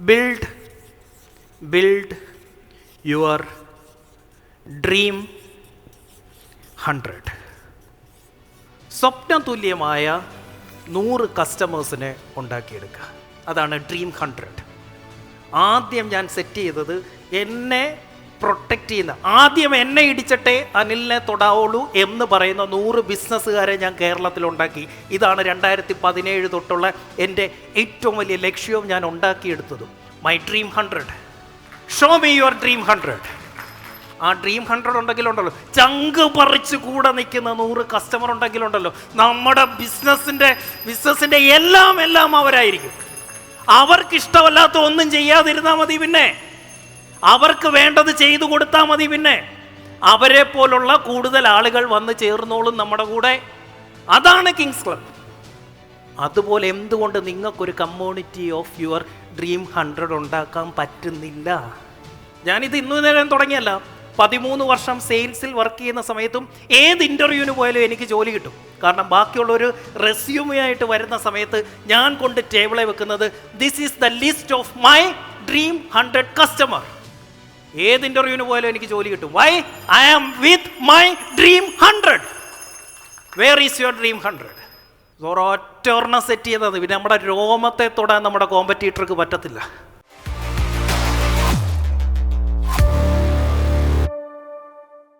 Build build your dream hundred സ്വപ്നതുല്യമായ നൂറ് കസ്റ്റമേഴ്സിനെ ഉണ്ടാക്കിയെടുക്കുക. അതാണ് ഡ്രീം ഹൺഡ്രഡ് ആദ്യം ഞാൻ സെറ്റ് ചെയ്തത് എന്നെ പ്രൊട്ടക്റ്റ് ചെയ്യുന്ന. ആദ്യം എന്നെ ഇടിച്ചട്ടെ അനിലിനെ തൊടാവുള്ളൂ എന്ന് പറയുന്ന നൂറ് ബിസിനസ്സുകാരെ ഞാൻ കേരളത്തിലുണ്ടാക്കി. ഇതാണ് രണ്ടായിരത്തി പതിനേഴ് തൊട്ടുള്ള എന്റെ ഏറ്റവും വലിയ ലക്ഷ്യവും ഞാൻ ഉണ്ടാക്കിയെടുത്തതും. My dream hundred show me your dream hundred ആ ഡ്രീം ഹൺഡ്രഡ് ഉണ്ടെങ്കിലുണ്ടല്ലോ. ചങ്ക് പറിച്ച് കൂടെ നിൽക്കുന്ന നൂറ് കസ്റ്റമർ ഉണ്ടെങ്കിലുണ്ടല്ലോ. നമ്മുടെ ബിസിനസ്സിന്റെ ബിസിനസ്സിന്റെ എല്ലാം എല്ലാം അവരായിരിക്കും. അവർക്കിഷ്ടമല്ലാത്ത ഒന്നും ചെയ്യാതിരുന്നാൽ മതി പിന്നെ. അവർക്ക് വേണ്ടത് ചെയ്തു കൊടുത്താൽ മതി പിന്നെ. അവരെ പോലുള്ള കൂടുതൽ ആളുകൾ വന്ന് ചേർന്നോളും നമ്മുടെ കൂടെ. അതാണ് കിങ്സ് ക്ലബ് അതുപോലെ എന്തുകൊണ്ട് നിങ്ങൾക്കൊരു community of your dream hundred ഉണ്ടാക്കാൻ പറ്റുന്നില്ല? ഞാനിത് ഇന്നു നേരം തുടങ്ങിയല്ല. പതിമൂന്ന് വർഷം സെയിൽസിൽ വർക്ക് ചെയ്യുന്ന സമയത്തും ഏത് ഇന്റർവ്യൂവിന് പോയാലും എനിക്ക് ജോലി കിട്ടും. കാരണം ബാക്കിയുള്ളൊരു റെസ്യൂമിയായിട്ട് വരുന്ന സമയത്ത് ഞാൻ കൊണ്ട് ടേബിളെ വെക്കുന്നത് this is the list of my dream hundred customer ഏത് ഇന്റർവ്യൂവിന് പോയാലും എനിക്ക് ജോലി കിട്ടും. Why I am with my dream hundred where is your dream hundred ഒറ്റ ഒരെണ്ണം സെറ്റ് ചെയ്തത്. പിന്നെ നമ്മുടെ രോമത്തെ തൊടാൻ നമ്മുടെ കോമ്പറ്റീറ്റർക്ക് പറ്റത്തില്ല.